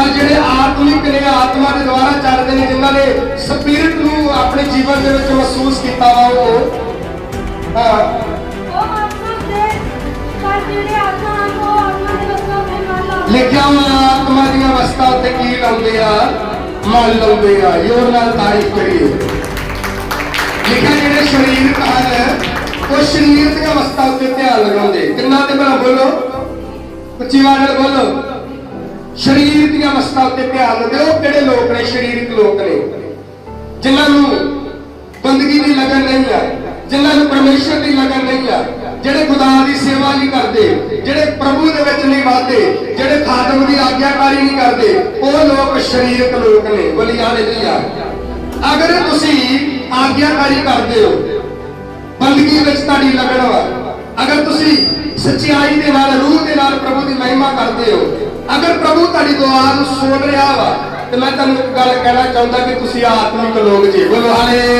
ਪਰ ਜਿਹੜੇ ਆਤਮਿਕ ਨੇ ਆਤਮਾ ਦੇ ਦੁਆਰਾ ਚੱਲਦੇ ਨੇ ਜਿਨ੍ਹਾਂ ਨੇ ਸਪਿਰਿਟ ਨੂੰ ਆਪਣੇ ਜੀਵਨ ਦੇ ਵਿੱਚ ਮਹਿਸੂਸ ਕੀਤਾ ਵਾ ਉਹ। ਹਾਂ। ਦੇ ਦੇ ਦੇ ਲਿਖਿਆ ਹੋਇਆ ਆਤਮਾ ਦੀਆਂ ਅਵਸਥਾ ਉੱਤੇ ਕੀ ਲਾਉਂਦੇ ਆ? ਮਨ ਲਾਉਂਦੇ ਆ। ਯੋਰ ਨਾਲ ਤਾਰੀਫ ਕਰੀਏ। ਲਿਖਿਆ ਜਿਹੜੇ ਸਰੀਰ ਹਨ ਉਹ ਸਰੀਰ ਦੀਆਂ ਅਵਸਥਾ ਉੱਤੇ ਧਿਆਨ ਲਗਾਉਂਦੇ। ਕਿੰਨਾ ਤੇ ਭਲਾ ਬੋਲੋ? ਉੱਚੀ ਆਵਾਜ਼ ਨਾਲ ਬੋਲੋ। ਸਰੀਰ ਦੀਆਂ ਅਵਸਥਾ ਉੱਤੇ ਧਿਆਨ ਦਿੰਦੇ ਉਹ ਕਿਹੜੇ ਲੋਕ ਨੇ, ਸਰੀਰਕ ਲੋਕ ਨੇ। ਜਿਨ੍ਹਾਂ ਨੂੰ ਬੰਦਗੀ ਦੀ ਲਗਨ ਨਹੀਂ ਆ, ਜਿਨ੍ਹਾਂ ਨੂੰ ਪਰਮੇਸ਼ਰ ਦੀ ਲਗਨ ਨਹੀਂ ਆ, ਜਿਹੜੇ ਖੁਦਾ ਦੀ ਸੇਵਾ ਨਹੀਂ ਕਰਦੇ, ਜਿਹੜੇ ਪ੍ਰਭੂ ਦੇ ਵਿੱਚ ਨਹੀਂ ਵਾਦੇ ਜਿਹੜੇ ਖਾਦਮ ਦੀ ਆਗਿਆਕਾਰੀ ਨਹੀਂ ਕਰਦੇ, ਉਹ ਲੋਕ ਸਰੀਰਕ ਲੋਕ ਨੇ, ਬੋਲੀ ਆ। ਅਗਰ ਤੁਸੀਂ ਆਗਿਆਕਾਰੀ ਕਰਦੇ ਹੋ, ਬੰਦਗੀ ਵਿੱਚ ਤੁਹਾਡੀ ਲਗਨ ਵਾ, ਅਗਰ ਤੁਸੀਂ ਸੱਚਾਈ ਦੇ ਨਾਲ, ਰੂਹ ਦੇ ਨਾਲ ਪ੍ਰਭੂ ਦੀ ਮਹਿਮਾ ਕਰਦੇ ਹੋ ਪ੍ਰਭੂ ਤੁਹਾਡੀ ਦੁਆ ਨੂੰ ਸੁਣ ਰਿਹਾ ਵਾ? ਤੇ ਮੈਂ ਤੁਹਾਨੂੰ ਇੱਕ ਗੱਲ ਕਹਿਣਾ ਚਾਹੁੰਦਾ ਕਿ ਤੁਸੀਂ ਆਤਮਿਕ ਲੋਕ ਜੀ। ਬੋਲੋ, ਹਾਲੇਲੂਇਆ।